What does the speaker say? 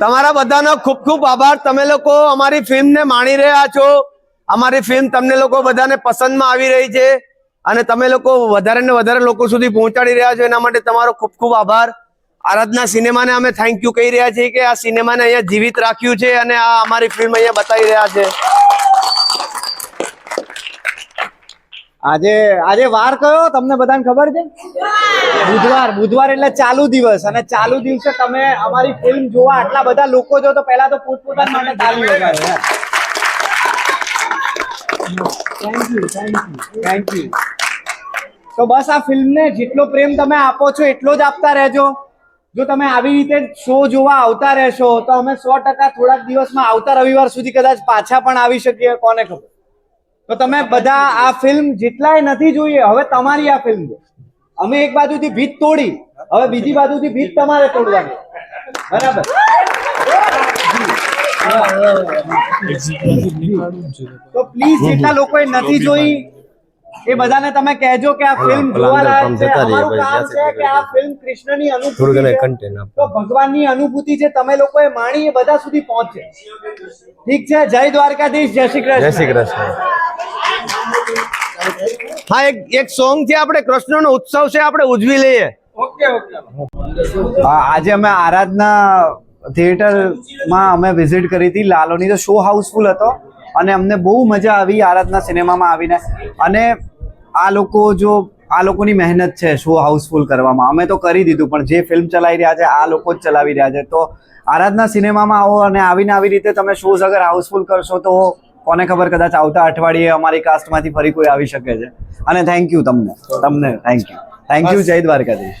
તમારા બધાનો ખૂબ ખૂબ આભાર. તમે લોકો અમારી ફિલ્મને માણી રહ્યા છો. અમારી ફિલ્મ તમને લોકો બધાને પસંદમાં આવી રહી છે. અને તમે લોકો વધારે ને વધારે લોકો સુધી પહોંચાડી રહ્યા છો. એના માટે તમારો ખૂબ ખૂબ આભાર. આરાધના સિનેમાને અમે થેન્ક યુ કહી રહ્યા છીએ કે આ સિનેમાને અહીંયા જીવિત રાખ્યું છે અને આ અમારી ફિલ્મ અહીંયા બતાવી રહ્યા છે. આજે આજે વાર કયો? તમને બધાને ખબર છે? બુધવાર. બુધવાર એટલે ચાલુ દિવસ. અને ચાલુ દિવસે તમે અમારી ફિલ્મ જોવા આટલા બધા લોકો છો તો પહેલા તો પોતપોતાના માટે તાળી વગાડો thank you thank you thank you તો બસ આ ફિલ્મને જેટલો પ્રેમ તમે આપો છો એટલો જ આપતા રહેજો. જો તમે આવી રીતે શો જોવા આવતા રહેશો તો અમે સો ટકા થોડાક દિવસમાં આવતા રવિવાર સુધી કદાચ પાછા પણ આવી શકીએ કોને ખબર? તો તમે બધા આ ફિલ્મ જેટલાય નથી જોઈએ હવે તમારી આ ફિલ્મ છે. અમે એક બાજુથી ભીત તોડી હવે બીજી બાજુથી ભીત તમારે તોડવાની. બરાબર? તો પ્લીઝ જેટલા લોકોએ નથી જોઈ એ બધાને તમે કહેજો કે આ ફિલ્મ જોવા લાયક છે. અમારું કામ છે કે આ ફિલ્મ કૃષ્ણની અનુભૂતિ છે. તો ભગવાનની અનુભૂતિ છે તમે લોકોએ માણી એ બધા સુધી પહોંચે. ઠીક છે? જય દ્વારકાધીશ જય શ્રી કૃષ્ણ. જય શ્રી કૃષ્ણ. હા એક એક સોંગ છે આપણે કૃષ્ણનો ઉત્સવ છે આપણે ઉજવી લઈએ. આજે અમે આરાધના થિયેટરમાં અમે વિઝિટ કરી હતી. લાલોની તો શો હાઉસફુલ હતો અને અમને બહુ મજા આવી આરાધના સિનેમામાં આવીને. અને આ લોકો જો આ લોકોની મહેનત છે શો હાઉસફુલ કરવામાં. અમે તો કરી દીધું પણ જે ફિલ્મ ચલાવી રહ્યા છે આ લોકો જ ચલાવી રહ્યા છે. તો આરાધના સિનેમામાં આવો અને આવીને આવી રીતે તમે શોઝ અગર હાઉસફુલ કરશો તો કોને ખબર? કદાચ આવતા અઠવાડિયે અમારી કાસ્ટમાંથી ફરી કોઈ આવી શકે છે. અને થેન્ક યુ તમને. તમને થેન્ક યુ થેન્ક યુ જય દ્વારકાધીશ.